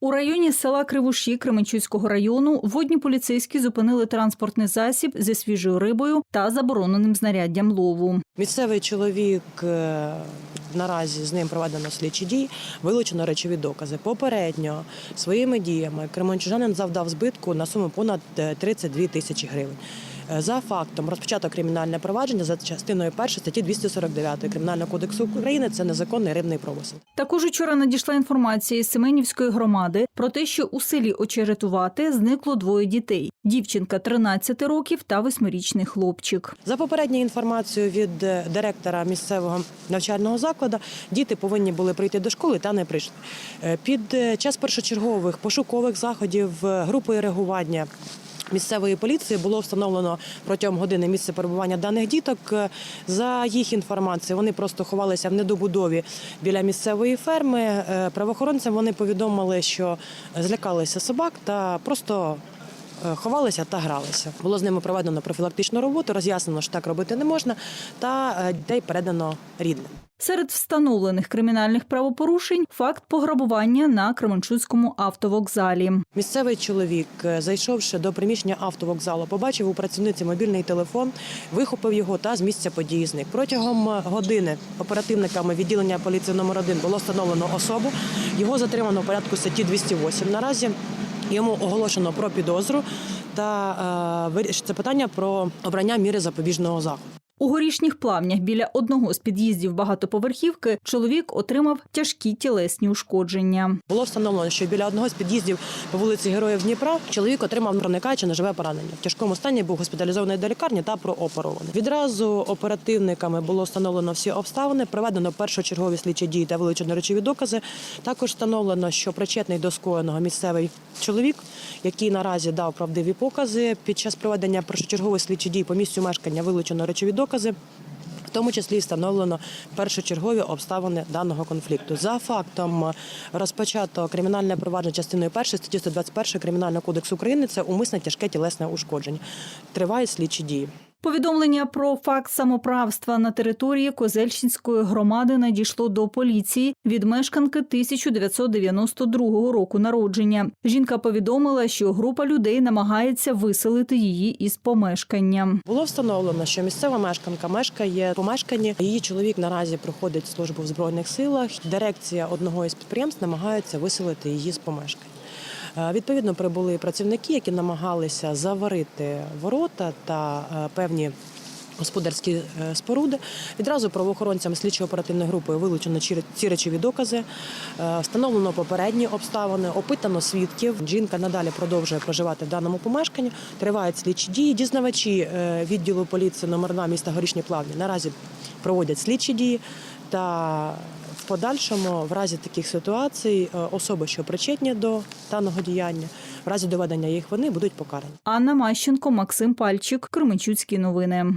У районі села Кривуші Кременчуцького району водні поліцейські зупинили транспортний засіб зі свіжою рибою та забороненим знаряддям лову. Місцевий чоловік е, наразі з ним проведено слідчі дії, вилучено речові докази. Попередньо своїми діями кременчужанин завдав збитку на суму понад е, 32 тисячі гривень. Е, За фактом розпочато кримінальне провадження за частиною 1 статті 249 Кримінального кодексу України. Це незаконний рибний промисел. Також учора надійшла інформація із Семенівської громади про те, що у селі Очеретувати зникло двоє дітей: дівчинка 13 років та восьмирічний хлопчик. За попередньою інформацією від е, директора місцевого навчального закладу, діти повинні були прийти до школи та не прийшли. Е, Під час першочергових пошукових заходів групою реагування. Місцевої поліції було встановлено протягом години місце перебування даних діток. Е, За їх інформацією, вони просто ховалися в недобудові біля місцевої ферми. Е, Правоохоронцям вони повідомили, що злякалися собак та просто ховалися та гралися. Було з ними проведено профілактичну роботу, роз'яснено, що так робити не можна, та е, дітей передано рідним. Серед встановлених кримінальних правопорушень факт пограбування на Кременчуцькому автовокзалі. Місцевий чоловік, е, зайшовши до приміщення автовокзалу, побачив у працівниці мобільний телефон, вихопив його та з місця події зник. Протягом е, години оперативниками відділення поліції номер 1 було встановлено особу. Його затримано в порядку статті 208. Наразі йому оголошено про підозру та е, вирішиться питання про обрання міри запобіжного заходу. У горішніх плавнях біля одного з під'їздів багатоповерхівки чоловік отримав тяжкі тілесні ушкодження. Було встановлено, що біля одного з під'їздів по вулиці Героїв Дніпра чоловік отримав проникаюче ножове поранення. В тяжкому стані був госпіталізований до лікарні та прооперований. Відразу оперативниками було встановлено всі обставини, проведено першочергові слідчі дії та вилучено речові докази. Також встановлено, що причетний до скоєного місцевий чоловік, який наразі дав правдиві покази. Під час проведення першочергових слідчих дій по місцю мешкання вилучено речові докази. В тому числі встановлено першочергові обставини даного конфлікту. За фактом розпочато кримінальне провадження частиною 1 статті 121 Кримінального кодексу України це умисне тяжке тілесне ушкодження. Тривають слідчі дії. Повідомлення про факт самоправства на території Козельщинської громади надійшло до поліції від мешканки 1992 року народження. Жінка повідомила, що група людей намагається виселити її із помешкання. Було встановлено, що місцева мешканка мешкає в помешканні. Її чоловік наразі проходить службу в збройних силах. Дирекція одного із підприємств намагається виселити її з помешкання. Е, Відповідно, прибули працівники, які намагалися заварити ворота та е, певні. Господарські е, споруди відразу правоохоронцями слідчо-оперативної групи вилучено ці речові докази, встановлено попередні обставини, опитано свідків. Жінка надалі продовжує проживати в даному помешканні. Тривають слідчі дії. Дізнавачі відділу поліції номер 2 міста Горішні Плавні наразі проводять слідчі дії та подальшому, в разі таких ситуацій, е, особи, що причетні до даного діяння, в разі доведення їх вони будуть покарані. Анна Мащенко, Максим Пальчик, Кременчуцькі новини.